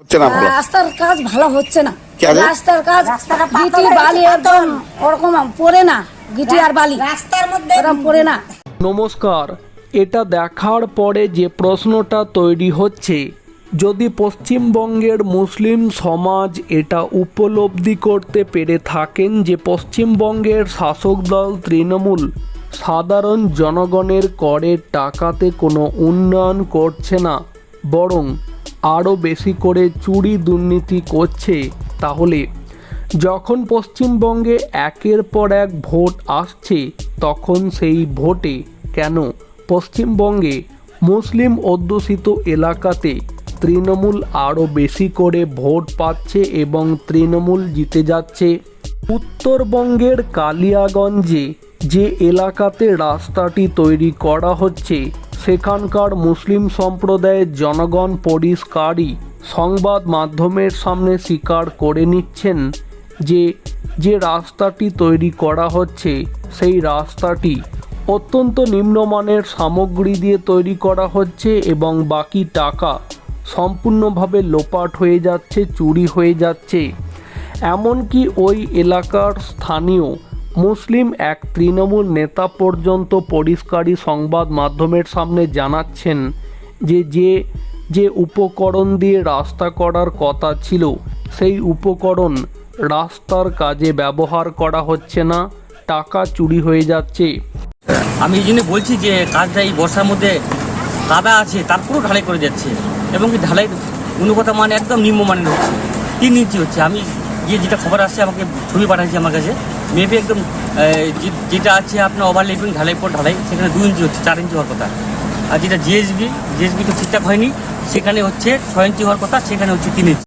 হচ্ছে না ভালো রাস্তার কাজ ভালো হচ্ছে না। রাস্তার কাজ গিটি বালি একদম ওরকম পড়ে না গিটি আর বালি। রাস্তার মধ্যে পড়ে না। নমস্কার এটা দেখার পরে যে প্রশ্নটা তৈরি হচ্ছে যদি পশ্চিমবঙ্গের মুসলিম সমাজ এটা উপলব্ধি করতে পেরে থাকেন যে পশ্চিমবঙ্গের শাসক দল তৃণমূল সাধারণ জনগণের করের টাকাতে কোনো উন্নয়ন করছে না বরং আরও বেশি করে চুরি দুর্নীতি করছে, তাহলে? যখন পশ্চিমবঙ্গে একের পর এক ভোট আসছে, তখন সেই ভোটে কেন? পশ্চিমবঙ্গে মুসলিম অধ্যুষিত এলাকাতে তৃণমূল আরও বেশি করে ভোট পাচ্ছে এবং তৃণমূল জিতে যাচ্ছে। উত্তরবঙ্গের কালিয়াগঞ্জে যে এলাকাতে রাস্তাটি তৈরি করা হচ্ছে সেখানকার মুসলিম সম্প্রদায়ের জনগণ পরিষ্কারই সংবাদ মাধ্যমের সামনে স্বীকার করে নিচ্ছেন যে যে রাস্তাটি তৈরি করা হচ্ছে, সেই রাস্তাটি অত্যন্ত নিম্নমানের সামগ্রী দিয়ে তৈরি করা হচ্ছে এবং বাকি টাকা সম্পূর্ণভাবে লোপাট হয়ে যাচ্ছে, চুরি হয়ে যাচ্ছে। এমনকি ওই এলাকার স্থানীয় মুসলিম এক তৃণমূল নেতা পর্যন্ত পরিষ্কারই সংবাদ মাধ্যমের সামনে জানাচ্ছেন যে যে যে উপকরণ দিয়ে রাস্তা করার কথা ছিল, সেই উপকরণ রাস্তার কাজে ব্যবহার করা হচ্ছে না, টাকা চুরি হয়ে যাচ্ছে। আমি এই জন্য বলছি যে, কাজটা এই বর্ষার মধ্যে কাদা আছে তারপরেও ঢালাই করে যাচ্ছে। এবং কি ঢালাই গুণগত মান একদম নিম্নমানের হচ্ছে, তিন ইঞ্চি হচ্ছে। আমি গিয়ে যেটা খবর আসছে, আমাকে ছবি পাঠাচ্ছি আমার কাছে। মেবি একদম যেটা আছে আপনার ওভারলেপিং ঢালাই পর ঢালাই, সেখানে দু ইঞ্চি হচ্ছে, চার ইঞ্চি হওয়ার কথা। আর যেটা জিএসবি জিএসবি তো ঠিকঠাক হয়নি, সেখানে হচ্ছে ছয় ইঞ্চি হওয়ার কথা, সেখানে হচ্ছে তিন ইঞ্চি